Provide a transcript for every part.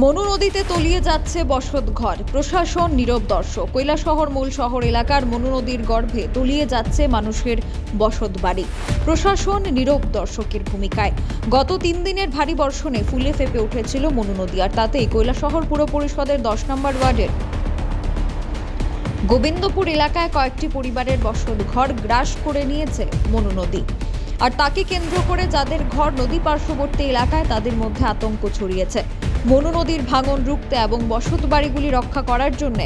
মনু নদীতে তলিয়ে যাচ্ছে বসত ঘর। প্রশাসন, নীরব দর্শক। কৈলাসহর মূল শহর এলাকার মনু নদীর গর্ভে তলিয়ে যাচ্ছে মানুষের বসত বাড়ি। প্রশাসন, নীরব দর্শকের ভূমিকায়। গত তিন দিনের ভারী বর্ষণে ফুলে ফেপে উঠেছিল মনু নদী, আর তাতেই কৈলাসহর পুর পরিষদের দশ নম্বর ওয়ার্ডের গোবিন্দপুর এলাকায় কয়েকটি পরিবারের বসত ঘর গ্রাস করে নিয়েছে মনু নদী। আর তাকে কেন্দ্র করে যাদের ঘর নদী পার্শ্ববর্তী এলাকায়, তাদের মধ্যে আতঙ্ক ছড়িয়েছে। মনু নদীর ভাঙন রুখতে এবং বসত বাড়িগুলি রক্ষা করার জন্য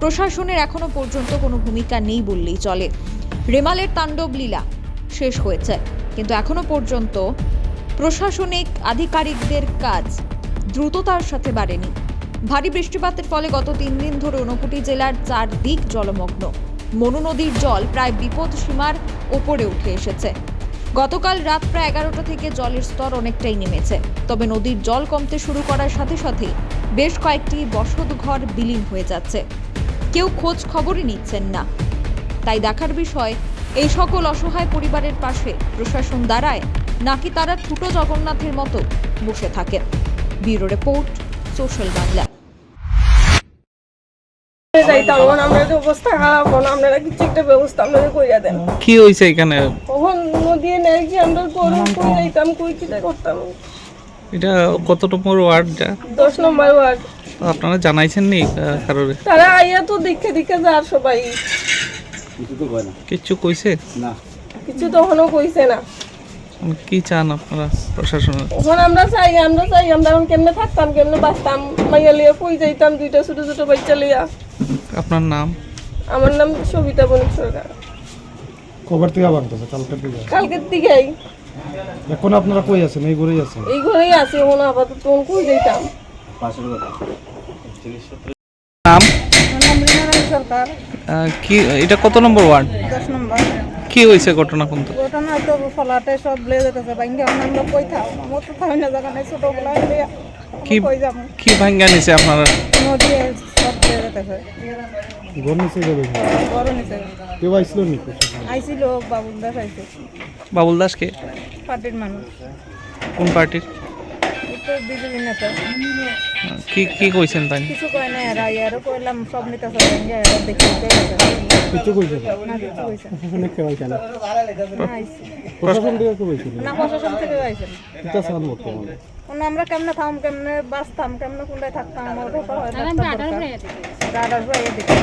প্রশাসনের এখনও পর্যন্ত কোনো ভূমিকা নেই বললেই চলে। রেমালের তাণ্ডব লীলা শেষ হয়েছে, কিন্তু এখনও পর্যন্ত প্রশাসনিক আধিকারিকদের কাজ দ্রুততার সাথে বাড়েনি। ভারী বৃষ্টিপাতের ফলে গত তিন দিন ধরে ঊনকোটি জেলার চার দিক জলমগ্ন। মনু নদীর জল প্রায় বিপদ সীমার ওপরে উঠে এসেছে। গতকাল রাত প্রায় এগারোটা থেকে জলের স্তর অনেকটাই নেমেছে। তবে নদীর জল কমতে শুরু করার সাথে সাথে বেশ কয়েকটি বসত ঘর বিলীন হয়ে যাচ্ছে। কেউ খোঁজ খবরই নিচ্ছেন না। তাই দেখার বিষয় এই সকল অসহায় পরিবারের পাশে প্রশাসন দাঁড়ায় নাকি তারা ঠুটো জগন্নাথের মতো বসে থাকে। Bureau report social Bangla. যাইতাম এখন অবস্থা খারাপ আপনারা কিছু একটা ব্যবস্থা আপনাদের কইরা দেন। কি হয়েছে এখানে কখন নদী নেই কি আমরা গরম কই যাইতাম কই কিটা করতাম? এটা কত নম্বর ওয়ার্ডটা দশ নম্বর ওয়ার্ড। আপনারা জানাইছেন নি কারোর? তারা আইয়া তো দেখে দেখে যার সবাই। কিচ্ছু কইছে? কিছু তখনও কইছে না। কি চান আপনারা প্রশাসনের? এখন আমরা চাই আমরা চাই আমরা এখন কেমনে থাকতাম কেমনে বাঁচতাম? মাইয়া লিয়া কই যাইতাম দুইটা ছোট ছোট বাচ্চা লিয়া আপনার নাম? আমার নাম সবিতা বণিক সরকার। কবার থেকে বানতেছে কালকের দিকে। কালকের দিকেই। এখন আপনারা কই আছেন? এই ঘরেই আছেন? এই ঘরেই আছি এখন আপাতত তখন কই যাইতাম? নাম? সরকার। কি এটা কত নম্বর ওয়ার্ড? দশ নম্বর। কি হয়েছে ঘটনা কোনটা? ঘটনা তো ফলাতে সব লে যেতেছে বাইঙ্গে আমরা কই থাও আমার তো থাই না জায়গা নাই ছোটবেলা হলে কি কই যাব। কি ভাঙ্গা নিছে আপনারা? নদী সব লে যেতেছে ঘর নিচে যাবে বড় নিচে কেউ আইছিল নি আইছিল বাবুল দাস আইছে। বাবুল দাসকে? পার্টির মানুষ। কোন পার্টির? বিজেপি নেতা। কি কি কইছেন তাই? কিছু কয় না এরা ইয়ারও কইলাম সব বাইঙ্গে এরা দেখি কিছু কইছে? না কিছু কইছে কেউ আইছে না। না প্রশাসন থেকে কেউ আইছিল না প্রশাসন থেকে আমরা কেমনে থাম কেমনে বাঁচতাম কেমনে কোনটায় থাকতাম আমার তো হয় রাডার ভাই এদিকে